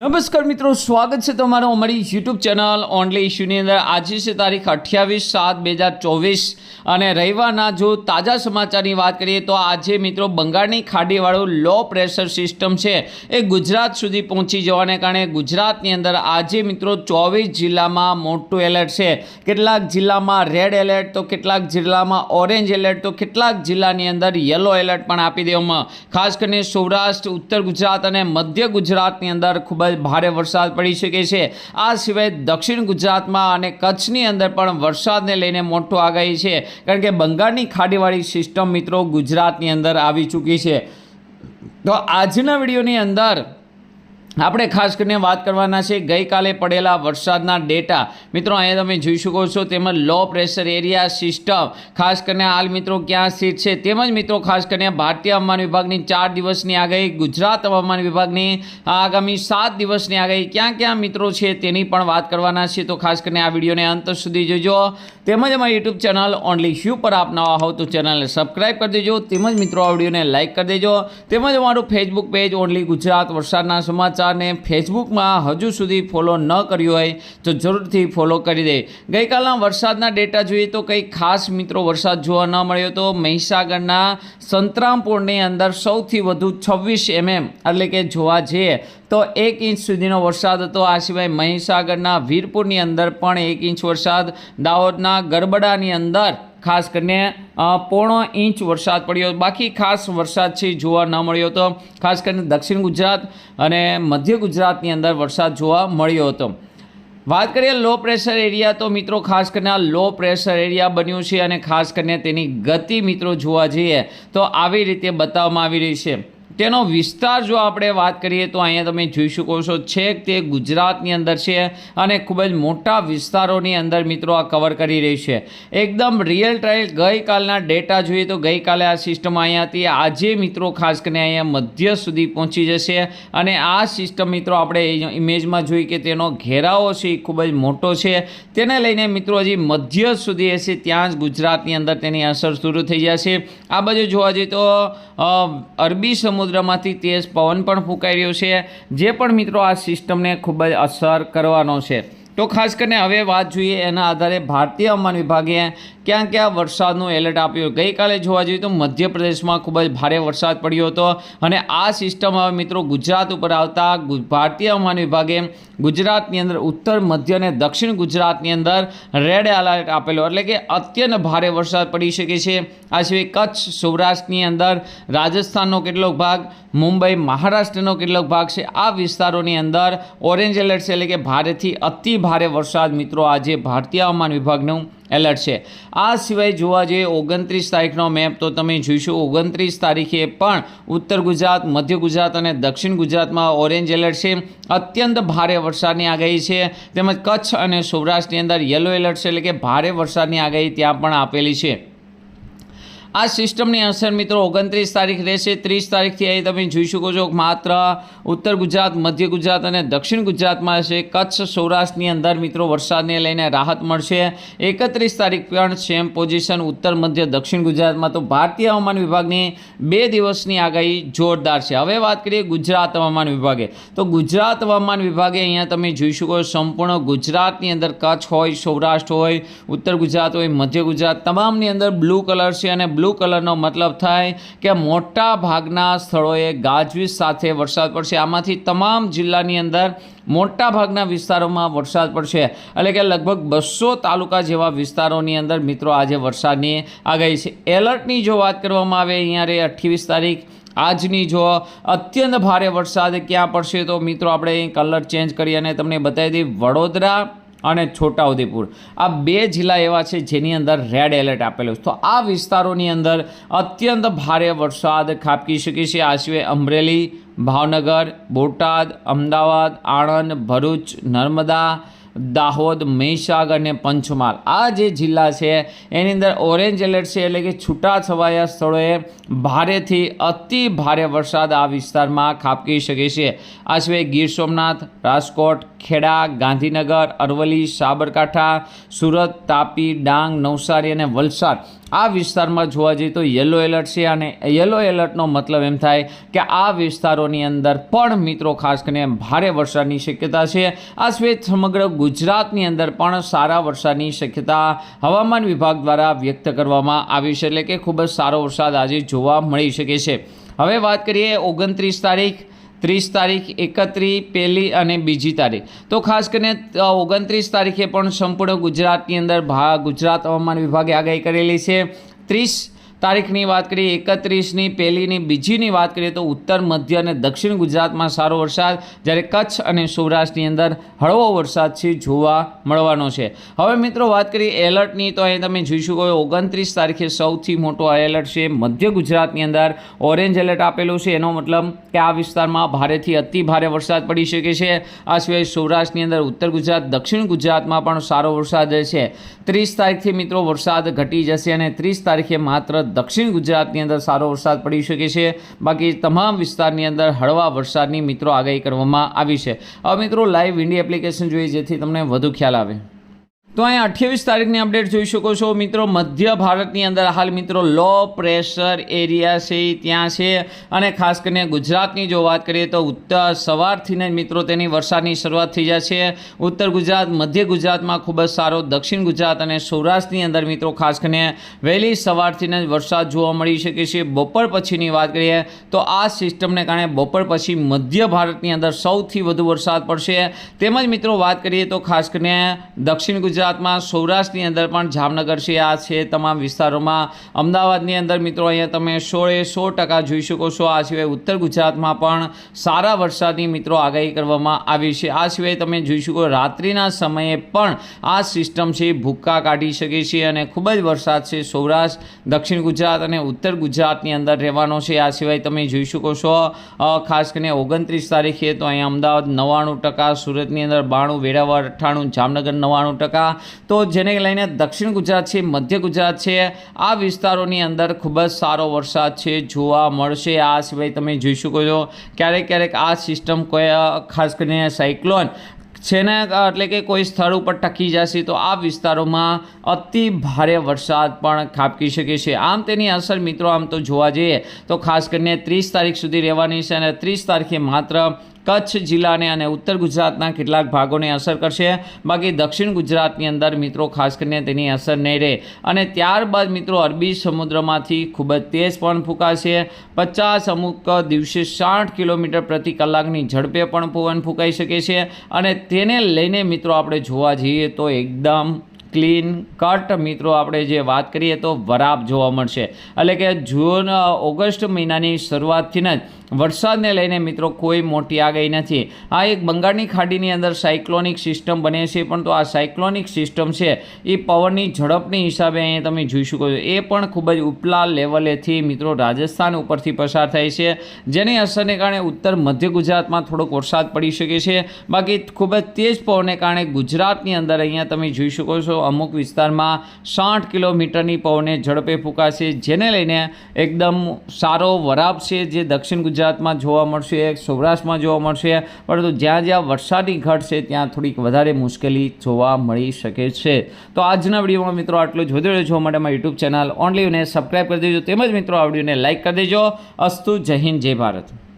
નમસ્કાર મિત્રો, સ્વાગત છે તમારું અમારી યુટ્યુબ ચેનલ ઓનલી ઇશ્યુની અંદર. આજે છે તારીખ અઠ્યાવીસ સાત બે હજાર ચોવીસ અને રવિવારના જો તાજા સમાચારની વાત કરીએ તો આજે મિત્રો બંગાળની ખાડીવાળું લો પ્રેશર સિસ્ટમ છે એ ગુજરાત સુધી પહોંચી જવાને કારણે ગુજરાતની અંદર આજે મિત્રો ચોવીસ જિલ્લામાં મોટું એલર્ટ છે. કેટલાક જિલ્લામાં રેડ એલર્ટ તો કેટલાક જિલ્લામાં ઓરેન્જ એલર્ટ તો કેટલાક જિલ્લાની અંદર યલો એલર્ટ પણ આપી દેવામાં. ખાસ કરીને સૌરાષ્ટ્ર, ઉત્તર ગુજરાત અને મધ્ય ગુજરાતની અંદર ખૂબ જ ભારે વરસાદ પડી શકે છે. આ સિવાય દક્ષિણ ગુજરાતમાં અને કચ્છની અંદર પણ વરસાદને લઈને મોટો આગાહી છે. કારણ કે બંગાળની ખાડીવાળી સિસ્ટમ મિત્રો ગુજરાતની અંદર આવી ચૂકી છે. તો આજના વિડીયોની અંદર આપણે ખાસ કરીને વાત કરવાના છે, ગઈકાલે પડેલા વરસાદના ડેટા. મિત્રો, અહીંયા તમે જોઈ શકો છો, તેમજ લો પ્રેશર એરિયા સિસ્ટમ. ખાસ કરીને હાલ મિત્રો ક્યાં સ્થિત છે? તેમજ મિત્રો, ખાસ કરીને ભારતીય હવામાન વિભાગની ચાર દિવસની આગાહી, ગુજરાત હવામાન વિભાગની આગામી સાત દિવસની આગાહી. ક્યાં ક્યાં મિત્રો છે તેની પણ વાત કરવાના છે, તો ખાસ કરીને આ વિડીયોને અંત સુધી જોજો. તેમજ અમારી યુટ્યુબ ચેનલ ઓનલી શ્યુ પર આપ નવા હોવ તો ચેનલને સબસ્ક્રાઈબ કરી દેજો. તેમજ મિત્રો, આ વિડીયોને લાઇક કરી દેજો. તેમજ અમારું ફેસબુક પેજ ઓનલી ગુજરાત વરસાદના સમાચારને ફેસબુકમાં હજુ સુધી ફોલો ન કર્યું હોય તો જરૂરથી ફોલો કરી દે. ગઈકાલના વરસાદના ડેટા જોઈએ તો કંઈ ખાસ મિત્રો વરસાદ જોવા ન મળ્યો તો મહીસાગરના સંતરામપુરની અંદર સૌથી વધુ છવ્વીસ એમએમ એટલે કે જોવા જઈએ તો એક ઇંચ સુધીનો વરસાદ હતો. આ સિવાય મહીસાગરના વીરપુરની અંદર પણ એક ઇંચ વરસાદ, દાહોદના ગરબડાની અંદર ખાસ કરીને પોણો ઇંચ વરસાદ પડ્યો. બાકી ખાસ વરસાદ છે જોવા ન મળ્યો હતો. ખાસ કરીને દક્ષિણ ગુજરાત અને મધ્ય ગુજરાતની અંદર વરસાદ જોવા મળ્યો હતો. વાત કરીએ લો પ્રેશર એરિયા, તો મિત્રો ખાસ કરીને લો પ્રેશર એરિયા બન્યું છે અને ખાસ કરીને તેની ગતિ મિત્રો જોવા જઈએ, તો આવી રીતે બતાવવામાં આવી રહી છે. તેનો વિસ્તાર જો આપણે વાત કરીએ તો અહીંયા તમે જોઈ શકો છો છેક તે ગુજરાતની અંદર છે અને ખૂબ જ મોટા વિસ્તારોની અંદર મિત્રો આ કવર કરી રહી છે. એકદમ રિયલ ટાઈમ ગઈકાલના ડેટા જોઈએ તો ગઈકાલે આ સિસ્ટમ અહીંયા હતી. આજે મિત્રો ખાસ કરીને અહીંયા મધ્ય સુધી પહોંચી જશે અને આ સિસ્ટમ મિત્રો આપણે ઇમેજમાં જોઈ કે તેનો ઘેરાવો છે એ ખૂબ જ મોટો છે. તેને લઈને મિત્રો હજી મધ્ય સુધી હશે ત્યાં જ ગુજરાતની અંદર તેની અસર શરૂ થઈ જશે. આ બાજુ જોવા જઈએ તો અરબી અરબી સમુદ્રમાંથી તેજ પવન પણ ફૂંકાઈ રહ્યો છે, જે પણ મિત્રો આ સિસ્ટમને ખૂબ જ અસર કરવાનો છે. તો ખાસ કરીને હવે વાત જોઈએ એના આધારે ભારતીય હવામાન વિભાગે ક્યાં ક્યાં વરસાદનું એલર્ટ આપ્યું. ગઈકાલે જોવા જઈએ તો મધ્યપ્રદેશમાં ખૂબ જ ભારે વરસાદ પડ્યો હતો અને આ સિસ્ટમ હવે મિત્રો ગુજરાત ઉપર આવતા ભારતીય હવામાન વિભાગે ગુજરાતની અંદર ઉત્તર, મધ્ય અને દક્ષિણ ગુજરાતની અંદર રેડ એલર્ટ આપેલો. એટલે કે અત્યંત ભારે વરસાદ પડી શકે છે. આ સિવાય કચ્છ, સૌરાષ્ટ્રની અંદર રાજસ્થાનનો કેટલોક ભાગ, મુંબઈ, મહારાષ્ટ્રનો કેટલોક ભાગ છે. આ વિસ્તારોની અંદર ઓરેન્જ એલર્ટ છે એટલે કે ભારેથી અતિ ભારે વરસાદ. મિત્રો, આજે ભારતીય હવામાન વિભાગનું એલર્ટ છે. આ સિવાય જોવા જઈએ ઓગણત્રીસ તારીખનો મેપ, તો તમે જોઈશું ઓગણત્રીસ તારીખે પણ ઉત્તર ગુજરાત, મધ્ય ગુજરાત અને દક્ષિણ ગુજરાતમાં ઓરેન્જ એલર્ટ છે. અત્યંત ભારે વરસાદની આગાહી છે. તેમજ કચ્છ અને સૌરાષ્ટ્રની અંદર યલો એલર્ટ છે, એટલે કે ભારે વરસાદની આગાહી ત્યાં પણ આપેલી છે. આ સિસ્ટમની અસર મિત્રો ઓગણત્રીસ તારીખ રહેશે, ત્રીસ તારીખથી અહીં તમે જોઈ શકો છો માત્ર ઉત્તર ગુજરાત, મધ્ય ગુજરાત અને દક્ષિણ ગુજરાતમાં હશે. કચ્છ, સૌરાષ્ટ્રની અંદર મિત્રો વરસાદને લઈને રાહત મળશે. એકત્રીસ તારીખ પણ સેમ પોઝિશન ઉત્તર, મધ્ય, દક્ષિણ ગુજરાતમાં. તો ભારતીય હવામાન વિભાગની બે દિવસની આગાહી જોરદાર છે. હવે વાત કરીએ ગુજરાત હવામાન વિભાગે. તો ગુજરાત હવામાન વિભાગે અહીંયા તમે જોઈ શકો સંપૂર્ણ ગુજરાતની અંદર કચ્છ હોય, સૌરાષ્ટ્ર હોય, ઉત્તર ગુજરાત હોય, મધ્ય ગુજરાત, તમામની અંદર બ્લુ કલર છે અને બ્લુ કલરનો મતલબ થાય કે મોટા ભાગના સ્થળોએ ગાજવીજ સાથે વરસાદ પડશે. આમાંથી તમામ જિલ્લાની અંદર મોટા ભાગના વિસ્તારોમાં વરસાદ પડશે. એટલે કે લગભગ બસો તાલુકા જેવા વિસ્તારોની અંદર મિત્રો આજે વરસાદની આગાહી છે. એલર્ટની જો વાત કરવામાં આવે અહીંયા રે અઠ્યાવીસ તારીખ, આજની જો અત્યંત ભારે વરસાદ ક્યાં પડશે તો મિત્રો આપણે અહીં કલર ચેન્જ કરી અને તમને બતાવી દઈએ. વડોદરા અને છોટાઉદેપુર. આ બે જિલ્લા એવા છે જેની અંદર રેડ એલર્ટ આપેલું છે. તો આ વિસ્તારોની અંદર અત્યંત ભારે વરસાદ ખાબકી શકે છે. આ સિવાય અમરેલી, ભાવનગર, બોટાદ, અમદાવાદ, આણંદ, ભરૂચ, નર્મદા દાહોદ, મહીસાગર અને પંચમહાલ. આ જે જિલ્લા છે, એની અંદર ઓરેન્જ એલર્ટ છે એટલે કે છૂટાછવાયા સ્થળોએ ભારેથી અતિ ભારે વરસાદ આ વિસ્તારમાં ખાબકી શકે છે. આ સિવાય ગીર સોમનાથ, રાજકોટ, ખેડા, ગાંધીનગર, અરવલ્લી, સાબરકાંઠા, સુરત, તાપી, ડાંગ, નવસારી અને વલસાડ આ વિસ્તારમાં જોવા જઈએ તો યલો એલર્ટ છે અને યલો એલર્ટનો મતલબ એમ થાય કે આ વિસ્તારોની અંદર પણ મિત્રો ખાસ કરીને ભારે વરસાદની શક્યતા છે. આ સિવાય સમગ્ર ગુજરાતની અંદર પણ સારા વરસાદની શક્યતા હવામાન વિભાગ દ્વારા વ્યક્ત કરવામાં આવી છે. એટલે કે ખૂબ જ સારો વરસાદ આજે જોવા મળી શકે છે. હવે વાત કરીએ ઓગણત્રીસ તારીખ ત્રીસ તારીખ એકત્રીસ પહેલી અને બીજી તારીખ. તો ખાસ કરીને ઓગણત્રીસ તારીખે પણ સંપૂર્ણ ગુજરાતની અંદર ભા, ગુજરાત હવામાન વિભાગે આગાહી કરેલી છે. ત્રીસ તારીખની વાત કરીએ, એકત્રીસની, પહેલીની, બીજીની વાત કરીએ તો ઉત્તર, મધ્ય અને દક્ષિણ ગુજરાતમાં સારો વરસાદ. જ્યારે કચ્છ અને સૌરાષ્ટ્રની અંદર હળવો વરસાદ છે, જોવા મળવાનો છે. હવે મિત્રો વાત કરીએ એલર્ટની, તો અહીં તમે જોઈ શકો ઓગણત્રીસ તારીખે સૌથી મોટો એલર્ટ છે, મધ્ય ગુજરાતની અંદર ઓરેન્જ એલર્ટ આપેલું છે. એનો મતલબ કે આ વિસ્તારમાં ભારેથી અતિ ભારે વરસાદ પડી શકે છે. આ સિવાય સૌરાષ્ટ્રની અંદર ઉત્તર ગુજરાત, દક્ષિણ ગુજરાતમાં પણ સારો વરસાદ છે. ત્રીસ તારીખથી મિત્રો વરસાદ ઘટી જશે અને ત્રીસ તારીખે માત્ર દક્ષિણ ગુજરાતની અંદર સારો વરસાદ પડી શકે છે. બાકી તમામ વિસ્તારની અંદર હળવા વરસાદની મિત્રો આગાહી કરવામાં આવી છે. હવે મિત્રો લાઈવ વિન્ડી એપ્લિકેશન જોઈએ, જેથી તમને વધુ ખ્યાલ આવે. તો અહીંયા અઠ્યાવીસ તારીખની અપડેટ જોઈ શકો છો. મિત્રો, મધ્ય ભારતની અંદર હાલ મિત્રો લો પ્રેશર એરિયા છે, ત્યાં છે. અને ખાસ કરીને ગુજરાતની જો વાત કરીએ તો ઉત્તર સવારથી જ મિત્રો, તેની વરસાદની શરૂઆત થઈ જાય છે. ઉત્તર ગુજરાત, મધ્ય ગુજરાતમાં ખૂબ જ સારો, દક્ષિણ ગુજરાત અને સૌરાષ્ટ્રની અંદર મિત્રો, ખાસ કરીને વહેલી સવારથીને જ વરસાદ જોવા મળી શકે છે. બપોર પછીની વાત કરીએ તો આ સિસ્ટમને કારણે બપોર પછી મધ્ય ભારતની અંદર સૌથી વધુ વરસાદ પડશે. તેમજ મિત્રો, વાત કરીએ તો ખાસ કરીને દક્ષિણ ગુજરાતમાં સૌરાષ્ટ્રની અંદર પણ જામનગર છે, આ છે તમામ વિસ્તારોમાં. અમદાવાદની અંદર મિત્રો અહીંયા તમે સોળે સો ટકા જોઈ શકો છો. આ સિવાય ઉત્તર ગુજરાતમાં પણ સારા વરસાદની મિત્રો આગાહી કરવામાં આવી છે. આ સિવાય તમે જોઈ શકો રાત્રિના સમયે પણ આ સિસ્ટમ છે, ભૂક્કા કાઢી શકે છે અને ખૂબ જ વરસાદ છે. સૌરાષ્ટ્ર, દક્ષિણ ગુજરાત અને ઉત્તર ગુજરાતની અંદર રહેવાનો છે. આ સિવાય તમે જોઈ શકો છો ખાસ કરીને ઓગણત્રીસ તારીખે તો અહીંયા અમદાવાદ નવ્વાણું ટકા, સુરતની અંદર બાણું, વેરાવળ અઠ્ઠાણું, જામનગર નવ્વાણું ટકા તો જેને લઈને દક્ષિણ ગુજરાત છે, મધ્ય ગુજરાત છે, આ વિસ્તારોની અંદર ખૂબ જ સારો વરસાદ છે, જોવા મળશે. આ સિવાય તમે જોઈ શકો છો, ક્યારેક ક્યારેક આ સિસ્ટમ કોઈ ખાસ કરીને સાયક્લોન છે ને એટલે કે કોઈ સ્થળ ઉપર ટકી જશે તો આ વિસ્તારોમાં અતિ ભારે વરસાદ પણ ખાબકી શકે છે. આમ તેની અસર મિત્રો આમ તો જોવા જઈએ તો ખાસ કરીને ત્રીસ તારીખ સુધી રહેવાની છે અને ત્રીસ તારીખે માત્ર કચ્છ જિલ્લાને અને ઉત્તર ગુજરાતના કેટલાક ભાગોને અસર કરશે. બાકી દક્ષિણ ગુજરાતની અંદર મિત્રો ખાસ કરીને તેની અસર નહીં રહે. અને ત્યારબાદ મિત્રો અરબી સમુદ્રમાંથી ખૂબ જ તેજ પણ ફૂંકાશે. પચાસ અમુક દિવસે સાઠ કિલોમીટર પ્રતિ કલાકની ઝડપે પણ પવન ફૂંકાઈ શકે છે. અને તેને લઈને મિત્રો આપણે જોવા જઈએ તો એકદમ ક્લીન કટ. મિત્રો, આપણે જે વાત કરીએ તો વરાપ જોવા મળશે. એટલે કે જૂન ઓગસ્ટ મહિનાની શરૂઆતથી જ વરસાદને લઈને મિત્રો કોઈ મોટી આગાહી નથી. આ એક બંગાળની ખાડીની અંદર સાયક્લોનિક સિસ્ટમ બને છે, પણ તો આ સાયક્લોનિક સિસ્ટમ છે, એ પવનની ઝડપની હિસાબે અહીંયા તમે જોઈ શકો છો. એ પણ ખૂબ જ ઉપલા લેવલેથી મિત્રો રાજસ્થાન ઉપરથી પસાર થાય છે. જેની અસરને કારણે ઉત્તર મધ્ય ગુજરાતમાં થોડોક વરસાદ પડી શકે છે. બાકી ખૂબ જ તેજ પવનને કારણે ગુજરાતની અંદર અહીંયા તમે જોઈ શકો છો અમુક વિસ્તારમાં સાઠ કિલોમીટરની પવને ઝડપે ફૂંકાશે, જેને લઈને એકદમ સારો વરાપ છે જે દક્ષિણ ગુજરાતમાં જોવા મળશે, સૌરાષ્ટ્રમાં જોવા મળશે. પરંતુ જ્યાં જ્યાં વરસાદી ઘટ છે, ત્યાં થોડીક વધારે મુશ્કેલી જોવા મળી શકે છે. તો આજના વિડીયોમાં મિત્રો આટલું જ. વધુ જોવા માટે મારી યુટ્યુબ ચેનલ ઓનલીને સબસ્ક્રાઈબ કરી દેજો. તેમજ મિત્રો આ વિડીયોને લાઇક કરી દેજો. અસ્તુ જય હિન્દ, જય ભારત.